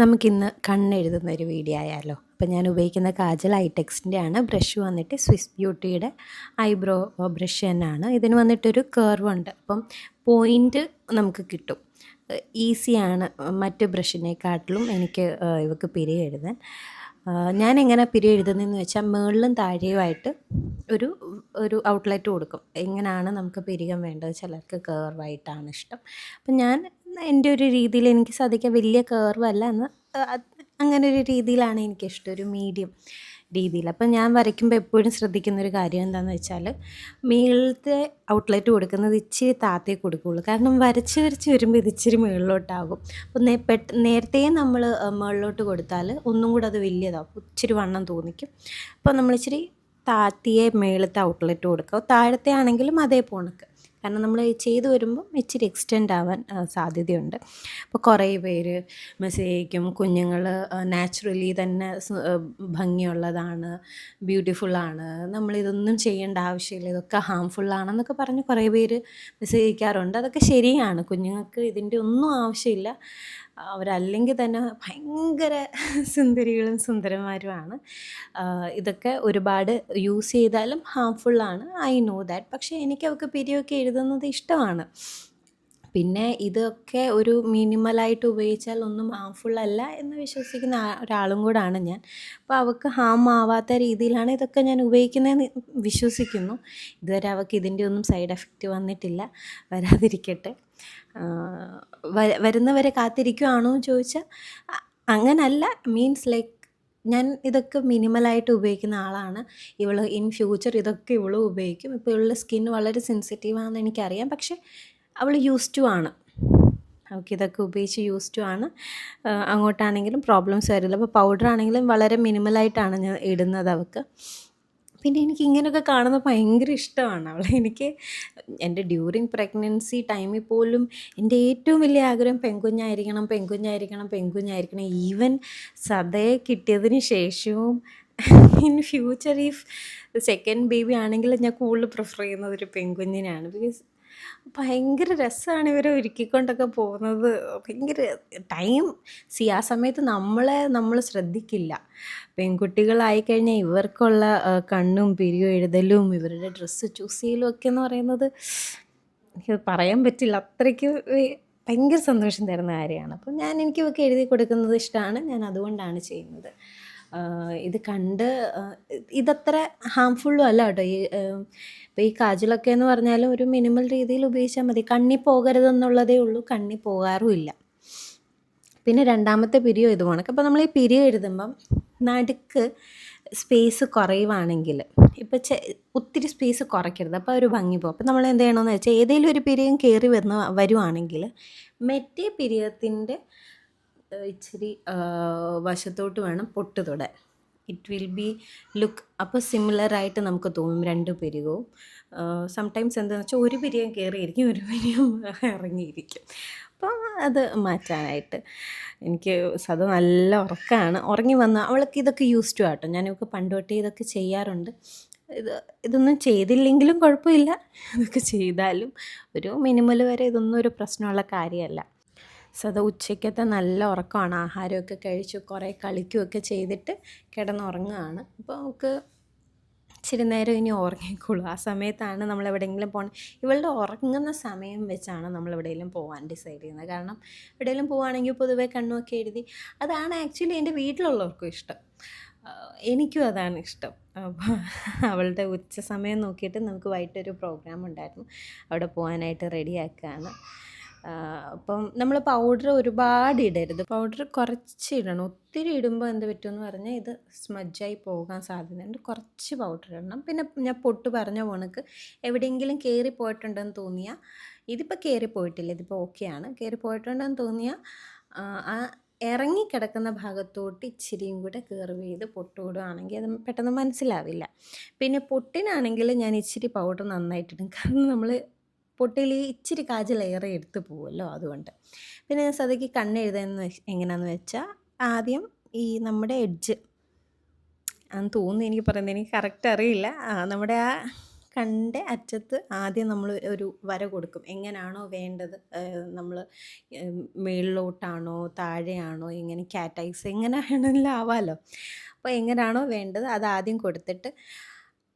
നമുക്കിന്ന് കണ്ണെഴുതുന്ന ഒരു വീഡിയോ ആയാലോ. അപ്പം ഞാൻ ഉപയോഗിക്കുന്ന കാജൽ ഐടെക്സിന്റെ ആണ് ബ്രഷ് വന്നിട്ട് സ്വിസ് ബ്യൂട്ടിയുടെ ഐബ്രോ ബ്രഷ് തന്നെയാണ് ഇതിന് വന്നിട്ടൊരു കർവ് ഉണ്ട് അപ്പം പോയിന്റ് നമുക്ക് കിട്ടും. ഈസിയാണ് മറ്റ് ബ്രഷിനെക്കാട്ടിലും എനിക്ക് ഇവക്ക് പിരി എഴുതാൻ. ഞാൻ എങ്ങനെ പിരി എഴുതുന്നതെന്ന് വെച്ചാൽ മുകളിലും താഴെയുമായിട്ട് ഒരു ഒരു ഔട്ട്ലെറ്റ് കൊടുക്കും. എങ്ങനെയാണ് നമുക്ക് പിരികം വേണ്ടത്? ചിലർക്ക് കേർവായിട്ടാണ് ഇഷ്ടം. അപ്പം ഞാൻ എന്റെ ഒരു രീതിയിൽ എനിക്ക് സാധിക്കാൻ വലിയ കേർവല്ല എന്ന് അങ്ങനെ ഒരു രീതിയിലാണ് എനിക്കിഷ്ടം ഒരു മീഡിയം രീതിയിൽ. അപ്പം ഞാൻ വരയ്ക്കുമ്പോൾ എപ്പോഴും ശ്രദ്ധിക്കുന്ന ഒരു കാര്യം എന്താണെന്ന് വെച്ചാൽ മേളത്തെ ഔട്ട്ലെറ്റ് കൊടുക്കുന്നത് ഇച്ചിരി താത്തേ കൊടുക്കുകയുള്ളൂ കാരണം വരച്ച് വരച്ച് വരുമ്പോൾ ഇത് ഇച്ചിരി മുകളിലോട്ടാകും അപ്പോൾ പെട്ട നേരത്തെ നമ്മൾ മുകളിലോട്ട് കൊടുത്താൽ ഒന്നും കൂടെ അത് വലിയതാകും ഇച്ചിരി വണ്ണം തോന്നിക്കും. അപ്പോൾ നമ്മൾ ഇച്ചിരി താത്തിയെ മേളത്തെ ഔട്ട്ലെറ്റ് കൊടുക്കുക. താഴത്തെ ആണെങ്കിലും അതേ പോണക്ക് കാരണം നമ്മൾ ചെയ്തു വരുമ്പം ഇച്ചിരി എക്സ്റ്റെൻഡ് ആവാൻ സാധ്യതയുണ്ട്. അപ്പോൾ കുറേ പേര് മെസ്സേജ് അയക്കും കുഞ്ഞുങ്ങൾ നാച്ചുറലി തന്നെ ഭംഗിയുള്ളതാണ് ബ്യൂട്ടിഫുള്ളാണ് നമ്മളിതൊന്നും ചെയ്യേണ്ട ആവശ്യമില്ല ഇതൊക്കെ ഹാംഫുള്ളാണെന്നൊക്കെ പറഞ്ഞ് കുറേ പേര് മെസ്സേജ് അയക്കാറുണ്ട്. അതൊക്കെ ശരിയാണ്. കുഞ്ഞുങ്ങൾക്ക് ഇതിന്റെ ഒന്നും ആവശ്യമില്ല. അവരല്ലെങ്കിൽ തന്നെ ഭയങ്കര സുന്ദരികളും സുന്ദരന്മാരുമാണ്. ഇതൊക്കെ ഒരുപാട് യൂസ് ചെയ്താലും ഹാംഫുള്ളാണ് ഐ നോ ദാറ്റ് പക്ഷേ എനിക്ക് അവർക്ക് പിരിയൊക്കെ എഴുതുന്നത് ഇഷ്ടമാണ്. പിന്നെ ഇതൊക്കെ ഒരു മിനിമലായിട്ട് ഉപയോഗിച്ചാൽ ഒന്നും ഹാംഫുൾ അല്ല എന്ന് വിശ്വസിക്കുന്ന ഒരാളും കൂടാണ് ഞാൻ. അപ്പോൾ അവൾക്ക് ഹാം ആവാത്ത രീതിയിലാണ് ഇതൊക്കെ ഞാൻ ഉപയോഗിക്കുന്നതെന്ന് വിശ്വസിക്കുന്നു. ഇതുവരെ അവൾക്ക് ഇതിന്റെ ഒന്നും സൈഡ് എഫക്റ്റ് വന്നിട്ടില്ല. വരാതിരിക്കട്ടെ. വരുന്നവരെ കാത്തിരിക്കുവാണോ എന്ന് ചോദിച്ചാൽ അങ്ങനല്ല. മീൻസ് ലൈക്ക് ഞാൻ ഇതൊക്കെ മിനിമലായിട്ട് ഉപയോഗിക്കുന്ന ആളാണ്. ഇവൾ ഇൻ ഫ്യൂച്ചർ ഇതൊക്കെ ഇവളും ഉപയോഗിക്കും. ഇപ്പോൾ ഇവളുടെ സ്കിൻ വളരെ സെൻസിറ്റീവാണെന്ന് എനിക്കറിയാം. പക്ഷേ അവൾ യൂസ് ടു ആണ്. അവൾക്ക് ഇതൊക്കെ ഉപയോഗിച്ച് യൂസ് ടു ആണ്. അങ്ങോട്ടാണെങ്കിലും പ്രോബ്ലംസ് വരില്ല. അപ്പോൾ പൗഡർ ആണെങ്കിലും വളരെ മിനിമലായിട്ടാണ് ഞാൻ ഇടുന്നത് അവൾക്ക്. പിന്നെ എനിക്ക് ഇങ്ങനെയൊക്കെ കാണുന്നത് ഭയങ്കര ഇഷ്ടമാണ് അവൾ. എനിക്ക് എന്റെ ഡ്യൂറിങ് പ്രഗ്നൻസി ടൈമിൽ പോലും എന്റെ ഏറ്റവും വലിയ ആഗ്രഹം പെൺകുഞ്ഞായിരിക്കണം പെൺകുഞ്ഞായിരിക്കണം പെൺകുഞ്ഞായിരിക്കണം. ഈവൻ സതയെ കിട്ടിയതിന് ശേഷവും in future if second baby ആണെങ്കിൽ ഞാൻ കൂടുതൽ പ്രിഫർ ചെയ്യുന്നത് ഒരു പെൺകുഞ്ഞിനെയാണ്. ബിക്കോസ് ഭയങ്കര രസമാണ് ഇവരെ ഒരുക്കിക്കൊണ്ടൊക്കെ പോകുന്നത്. ഭയങ്കര ടൈം. സി ആ സമയത്ത് നമ്മളെ നമ്മൾ ശ്രദ്ധിക്കില്ല. പെൺകുട്ടികളായി കഴിഞ്ഞാൽ ഇവർക്കുള്ള കണ്ണും പിരിയും എഴുതലും ഇവരുടെ ഡ്രസ്സ് ചൂസ് ചെയ്യലും ഒക്കെ എന്ന് പറയുന്നത് എനിക്ക് പറയാൻ പറ്റില്ല. അത്രയ്ക്ക് ഭയങ്കര സന്തോഷം തരുന്ന കാര്യമാണ്. അപ്പോൾ ഞാൻ എനിക്ക് എഴുതി കൊടുക്കുന്നത് ഇഷ്ടമാണ് ഞാൻ അതുകൊണ്ടാണ് ചെയ്യുന്നത്. ഇത് കണ്ട് ഇതത്ര ഹാംഫുള്ളും അല്ല കേട്ടോ. ഈ ഇപ്പോൾ ഈ കാജലൊക്കെ എന്ന് പറഞ്ഞാൽ ഒരു മിനിമൽ രീതിയിൽ ഉപയോഗിച്ചാൽ മതി. കണ്ണി പോകരുതെന്നുള്ളതേ ഉള്ളൂ കണ്ണി പോകാറുമില്ല പിന്നെ രണ്ടാമത്തെ പിരിയോ ഇത് അപ്പോൾ നമ്മൾ ഈ പിരിയോ എഴുതുമ്പം നടുക്ക് സ്പേസ് കുറയുവാണെങ്കിൽ ഇപ്പോൾ ചെ ഒത്തിരി സ്പേസ് കുറയ്ക്കരുത്. അപ്പോൾ ഒരു ഭംഗി പോകും അപ്പോൾ നമ്മൾ എന്ത് ചെയ്യണമെന്ന് വെച്ചാൽ ഏതെങ്കിലും ഒരു പിരിയം കയറി വരുന്ന വരുവാണെങ്കിൽ മറ്റേ പിരിയത്തിന്റെ ഇച്ചിരി വശത്തോട്ട് വേണം പൊട്ട് തൊടാൻ. ഇറ്റ് വിൽ ബി ലുക്ക് അപ്പോൾ സിമിലറായിട്ട് നമുക്ക് തോന്നും രണ്ട് പിരികവും. സംടൈംസ് എന്താണെന്ന് വെച്ചാൽ ഒരു പിരിയം കയറിയിരിക്കും ഒരു പിരിയം ഇറങ്ങിയിരിക്കും. അപ്പോൾ അത് മാറ്റാനായിട്ട്. എനിക്ക് സത നല്ല ഉറക്കമാണ് ഉറങ്ങി വന്ന അവൾക്ക് ഇതൊക്കെ യൂസ് ടു ആട്ടോ. ഞാൻ ഇവൾക്ക് ഇതൊക്കെ ചെയ്യാറുണ്ട്. ഇത് ഇതൊന്നും ചെയ്തില്ലെങ്കിലും കുഴപ്പമില്ല. ഇതൊക്കെ ചെയ്താലും ഒരു മിനിമൽ വരെ ഇതൊന്നും ഒരു പ്രശ്നമുള്ള കാര്യമല്ല. സദാ ഉച്ചയ്ക്കത്തെ നല്ല ഉറക്കമാണ്. ആഹാരമൊക്കെ കഴിച്ചു കുറേ കളിക്കുകയൊക്കെ ചെയ്തിട്ട് കിടന്നുറങ്ങുകയാണ്. അപ്പോൾ നമുക്ക് ഇച്ചിരി നേരം ഇനി ഉറങ്ങിക്കോളൂ. ആ സമയത്താണ് നമ്മൾ എവിടെയെങ്കിലും പോകണം. ഇവളുടെ ഉറങ്ങുന്ന സമയം വെച്ചാണ് നമ്മൾ എവിടെയെങ്കിലും പോകാൻ ഡിസൈഡ് ചെയ്യുന്നത്. കാരണം എവിടെയെങ്കിലും പോവുകയാണെങ്കിൽ പൊതുവെ കണ്ണുമൊക്കെ എഴുതി. അതാണ് ആക്ച്വലി എന്റെ വീട്ടിലുള്ളവർക്കും ഇഷ്ടം. എനിക്കും അതാണ് ഇഷ്ടം. അപ്പോൾ അവളുടെ ഉച്ച സമയം നോക്കിയിട്ട് നമുക്ക് വൈകിട്ടൊരു പ്രോഗ്രാം ഉണ്ടായിരുന്നു. അവിടെ പോകാനായിട്ട് റെഡിയാക്കുകയാണ്. അപ്പം നമ്മൾ പൗഡർ ഒരുപാട് ഇടരുത്. പൗഡർ കുറച്ച് ഇടണം. ഒത്തിരി ഇടുമ്പോൾ എന്ത് പറ്റുമെന്ന് പറഞ്ഞാൽ ഇത് സ്മജ്ജായി പോകാൻ സാധ്യതയുണ്ട്. കുറച്ച് പൗഡർ ഇടണം. പിന്നെ ഞാൻ പൊട്ട് പറഞ്ഞ പോണക്ക് എവിടെയെങ്കിലും കയറി പോയിട്ടുണ്ടെന്ന് തോന്നിയാൽ ഇതിപ്പോൾ കയറി പോയിട്ടില്ല ഇതിപ്പോൾ ഓക്കെയാണ് കയറി പോയിട്ടുണ്ടെന്ന് തോന്നിയാൽ ആ ഇറങ്ങിക്കിടക്കുന്ന ഭാഗത്തോട്ട് ഇച്ചിരിയും കൂടെ കയറി ചെയ്ത് പൊട്ടുവിടുകയാണെങ്കിൽ അത് പെട്ടെന്ന് മനസ്സിലാവില്ല. പിന്നെ പൊട്ടിനാണെങ്കിൽ ഞാൻ ഇച്ചിരി പൗഡർ നന്നായിട്ടിടും കാരണം നമ്മൾ പൊട്ടിയിൽ ഇച്ചിരി കാജ് ലെയർ എടുത്ത് പോവുമല്ലോ അതുകൊണ്ട്. പിന്നെ സദയ്ക്ക് കണ്ണെഴുതുന്ന എങ്ങനെയാണെന്ന് വെച്ചാൽ ആദ്യം ഈ നമ്മുടെ എഡ്ജ് അന്ന് തോന്നുന്നു എനിക്ക് പറയുന്നത് എനിക്ക് കറക്റ്റ് അറിയില്ല. നമ്മുടെ ആ കണ്ട അറ്റത്ത് ആദ്യം നമ്മൾ ഒരു വര കൊടുക്കും. എങ്ങനെയാണോ വേണ്ടത് നമ്മൾ മേളിലോട്ടാണോ താഴെയാണോ ഇങ്ങനെ കാറ്റൈസ് എങ്ങനെ വേണമെങ്കിലും ആവാമല്ലോ അപ്പോൾ എങ്ങനെയാണോ വേണ്ടത് അത് ആദ്യം കൊടുത്തിട്ട്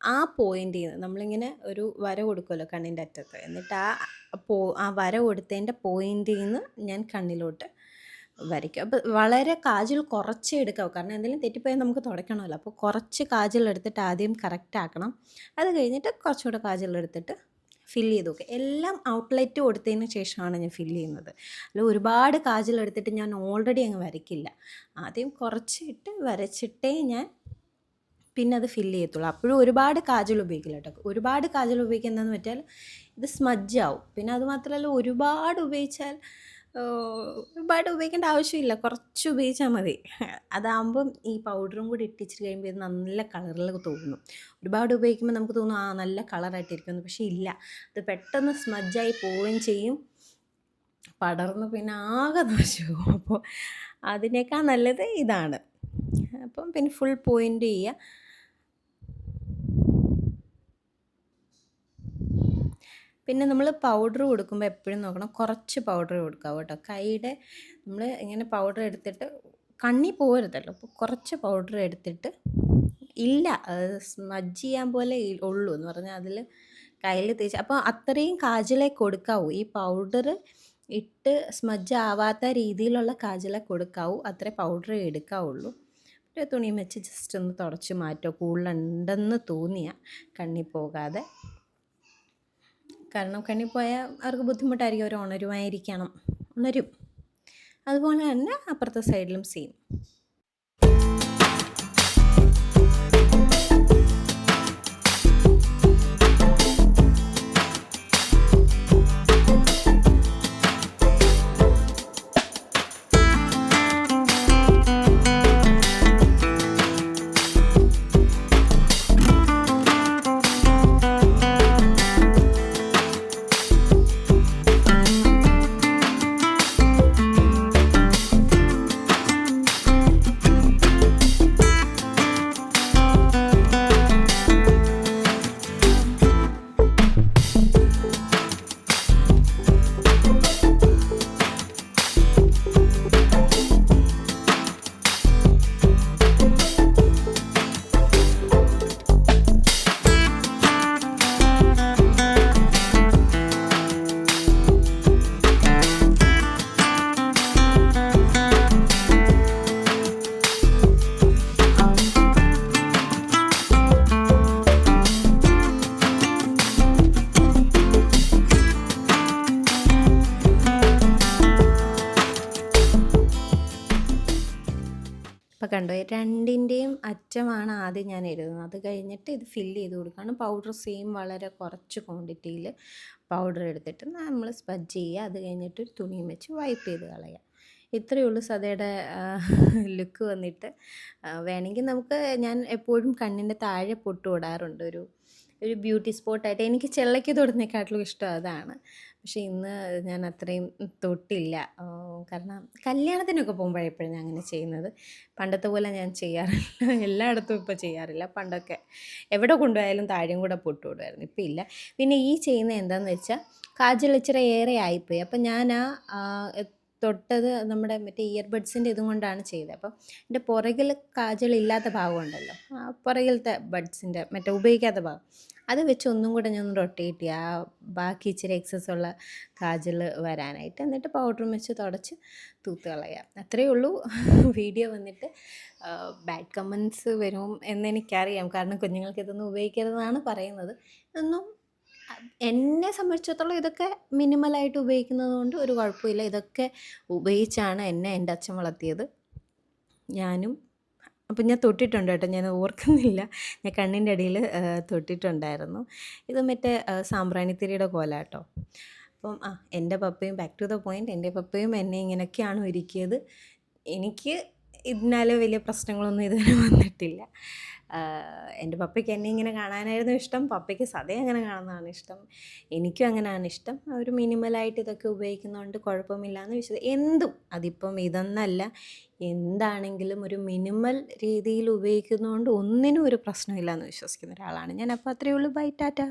ആ പോയിന്റിൽ നിന്ന് നമ്മളിങ്ങനെ ഒരു വര കൊടുക്കുമല്ലോ കണ്ണിന്റെ അറ്റത്ത്. എന്നിട്ട് ആ പോ ആ വര കൊടുത്തതിന്റെ പോയിന്റിൽ നിന്ന് ഞാൻ കണ്ണിലോട്ട് വരയ്ക്കും. അപ്പോൾ വളരെ കാജൽ കുറച്ചേ എടുക്കാവൂ. കാരണം എന്തെങ്കിലും തെറ്റിപ്പോയാൽ നമുക്ക് തുടയ്ക്കണമല്ലോ. അപ്പോൾ കുറച്ച് കാജൽ എടുത്തിട്ട് ആദ്യം കറക്റ്റ് ആക്കണം. അത് കഴിഞ്ഞിട്ട് കുറച്ചുകൂടെ കാജൽ എടുത്തിട്ട് ഫില്ല് ചെയ്ത് നോക്കുക എല്ലാം ഔട്ട്ലെറ്റ് കൊടുത്തതിന് ശേഷമാണ് ഞാൻ ഫില്ല് ചെയ്യുന്നത്. അല്ല ഒരുപാട് കാജൽ എടുത്തിട്ട് ഞാൻ ഓൾറെഡി അങ്ങ് വരയ്ക്കില്ല. ആദ്യം കുറച്ചിട്ട് വരച്ചിട്ടേ ഞാൻ പിന്നെ അത് ഫില്ല് ചെയ്യത്തുള്ളൂ. അപ്പോഴും ഒരുപാട് കാജൽ ഉപയോഗിക്കില്ല കേട്ടോ. ഒരുപാട് കാജൽ ഉപയോഗിക്കുന്നതെന്ന് വെച്ചാൽ ഇത് സ്മജ്ജാവും പിന്നെ അത് മാത്രമല്ല ഒരുപാട് ഉപയോഗിച്ചാൽ ഒരുപാട് ഉപയോഗിക്കേണ്ട ആവശ്യമില്ല. കുറച്ച് ഉപയോഗിച്ചാൽ മതി. അതാകുമ്പം ഈ പൗഡറും കൂടി ഇട്ടിച്ചിട്ട് കഴിയുമ്പോൾ ഇത് നല്ല കളറിൽ തോന്നും. ഒരുപാട് ഉപയോഗിക്കുമ്പോൾ നമുക്ക് തോന്നും ആ നല്ല കളറായിട്ടിരിക്കുന്നു പക്ഷേ ഇല്ല. അത് പെട്ടെന്ന് സ്മജ്ജായി പോവുകയും ചെയ്യും. പടർന്ന് പിന്നെ ആകെ നാശവും അപ്പോൾ അതിനേക്കാൾ നല്ലത് ഇതാണ്. അപ്പം പിന്നെ ഫുൾ പോയിന്റ് ചെയ്യുക. പിന്നെ നമ്മൾ പൗഡർ കൊടുക്കുമ്പോൾ എപ്പോഴും നോക്കണം. കുറച്ച് പൗഡർ കൊടുക്കുക കേട്ടോ. കൈയുടെ നമ്മൾ ഇങ്ങനെ പൗഡർ എടുത്തിട്ട് കണ്ണി പോരുതല്ലോ അപ്പോൾ കുറച്ച് പൗഡർ എടുത്തിട്ട് ഇല്ല സ്മജ് ചെയ്യാൻ പോലെ ഉള്ളൂ എന്ന് പറഞ്ഞാൽ അതിൽ കയ്യിൽ തേച്ച്. അപ്പോൾ അത്രയും കാജലേ കൊടുക്കാവൂ. ഈ പൗഡർ ഇട്ട് സ്മജ് ആവാത്ത രീതിയിലുള്ള കാജല കൊടുക്കാവൂ. അത്ര പൗഡർ എടുക്കാവുള്ളൂ. ഒരു തുണിയും വെച്ച് ജസ്റ്റ് ഒന്ന് തുടച്ച് മാറ്റുമോ കൂടുതലുണ്ടെന്ന് തോന്നിയാൽ കണ്ണി പോകാതെ. കാരണം കണ്ണി പോയാൽ അവർക്ക് ബുദ്ധിമുട്ടായിരിക്കും അവർ ഉണരുമായിരിക്കണം. ഉണരും. അതുപോലെ തന്നെ അപ്പുറത്തെ സൈഡിലും സെയിം അറ്റമാണ് ആദ്യം ഞാൻ എഴുതുന്നത്. അത് കഴിഞ്ഞിട്ട് ഇത് ഫില്ല് ചെയ്ത് കൊടുക്കുകയാണ്. പൗഡർ സെയിം വളരെ കുറച്ച് ക്വാണ്ടിറ്റിയിൽ പൗഡർ എടുത്തിട്ട് നമ്മൾ സ്പജ് ചെയ്യുക. അത് കഴിഞ്ഞിട്ട് ഒരു തുണിയും വെച്ച് വൈപ്പ് ചെയ്ത് കളയുക. ഇത്രയേ ഉള്ളൂ സദയുടെ ലുക്ക് വന്നിട്ട്. വേണമെങ്കിൽ നമുക്ക് ഞാൻ എപ്പോഴും കണ്ണിന്റെ താഴെ പൊട്ട് ഇടാറുണ്ട് ഒരു ഒരു ബ്യൂട്ടി സ്പോട്ടായിട്ട് എനിക്ക് ചെള്ളയ്ക്ക് തൊടുന്നേക്കാട്ടിലും ഇഷ്ടം അതാണ്. പക്ഷേ ഇന്ന് ഞാൻ അത്രയും തൊട്ടില്ല. കാരണം കല്യാണത്തിനൊക്കെ പോകുമ്പോഴെപ്പോഴും ഞാൻ അങ്ങനെ ചെയ്യുന്നത്. പണ്ടത്തെ പോലെ ഞാൻ ചെയ്യാറില്ല. എല്ലായിടത്തും ഇപ്പോൾ ചെയ്യാറില്ല. പണ്ടൊക്കെ എവിടെ കൊണ്ടുപോയാലും താഴെയും കൂടെ പൊട്ടുവിടുമായിരുന്നു ഇപ്പം ഇല്ല. പിന്നെ ഈ ചെയ്യുന്ന എന്താണെന്ന് വെച്ചാൽ കാജൽ ഇച്ചിരി ഏറെ ആയിപ്പോയി. അപ്പം ഞാൻ ആ തൊട്ടത് നമ്മുടെ മറ്റേ ഇയർബഡ്സിന്റെ ഇതും കൊണ്ടാണ് ചെയ്തത്. അപ്പം എന്റെ പുറകിൽ കാജൽ ഇല്ലാത്ത ഭാഗമുണ്ടല്ലോ ആ പുറകിലത്തെ ബഡ്സിന്റെ മറ്റേ ഉപയോഗിക്കാത്ത ഭാഗം. അത് വെച്ച് ഒന്നും കൂടെ ഞാൻ റൊട്ടേറ്റ് ചെയ്യുക ആ ബാക്കി ഇച്ചിരി എക്സസ് ഉള്ള കാജൽ വരാനായിട്ട് എന്നിട്ട് പൗഡറും വെച്ച് തുടച്ച് തൂത്ത് കളയാം. അത്രയേ ഉള്ളൂ. വീഡിയോ വന്നിട്ട് ബാഡ് കമൻസ് വരും എന്നെനിക്കറിയാം കാരണം കുഞ്ഞുങ്ങൾക്ക് ഇതൊന്നും ഉപയോഗിക്കരുതെന്നാണ് പറയുന്നത്. ഇതൊന്നും എന്നെ സംബന്ധിച്ചിടത്തോളം ഇതൊക്കെ മിനിമലായിട്ട് ഉപയോഗിക്കുന്നത് കൊണ്ട് ഒരു കുഴപ്പമില്ല. ഇതൊക്കെ ഉപയോഗിച്ചാണ് എന്നെ എന്റെ അച്ഛൻ വളർത്തിയത്. ഞാനും അപ്പം ഞാൻ തൊട്ടിട്ടുണ്ട് കേട്ടോ. ഞാൻ ഓർക്കുന്നില്ല. ഞാൻ കണ്ണിന്റെ അടിയിൽ തൊട്ടിട്ടുണ്ടായിരുന്നു. ഇത് മറ്റേ സാമ്പ്രാണിത്തിരിയുടെ കോല കേട്ടോ. അപ്പം ആ എന്റെ പപ്പയും ബാക്ക് ടു ദ പോയിന്റ് എന്റെ പപ്പയും എന്നെ ഇങ്ങനെയൊക്കെയാണ് ഒരുക്കിയത്. എനിക്ക് ഇതിനാൽ വലിയ പ്രശ്നങ്ങളൊന്നും ഇതുവരെ വന്നിട്ടില്ല. എന്റെ പപ്പയ്ക്ക് എന്നെ ഇങ്ങനെ കാണാനായിരുന്നു ഇഷ്ടം. പപ്പയ്ക്ക് സതേ അങ്ങനെ കാണുന്നതാണ് ഇഷ്ടം. എനിക്കും അങ്ങനെയാണ് ഇഷ്ടം. ഒരു മിനിമലായിട്ട് ഇതൊക്കെ ഉപയോഗിക്കുന്നതുകൊണ്ട് കുഴപ്പമില്ല എന്ന് വിശ്വസിക്കും എന്തും. അതിപ്പം ഇതൊന്നല്ല. എന്താണെങ്കിലും ഒരു മിനിമൽ രീതിയിൽ ഉപയോഗിക്കുന്നതുകൊണ്ട് ഒന്നിനും ഒരു പ്രശ്നമില്ല എന്ന് വിശ്വസിക്കുന്ന ഒരാളാണ്. ഞാൻ അപ്പോൾ അത്രയേ ഉള്ളൂ. ബൈ ടാറ്റ.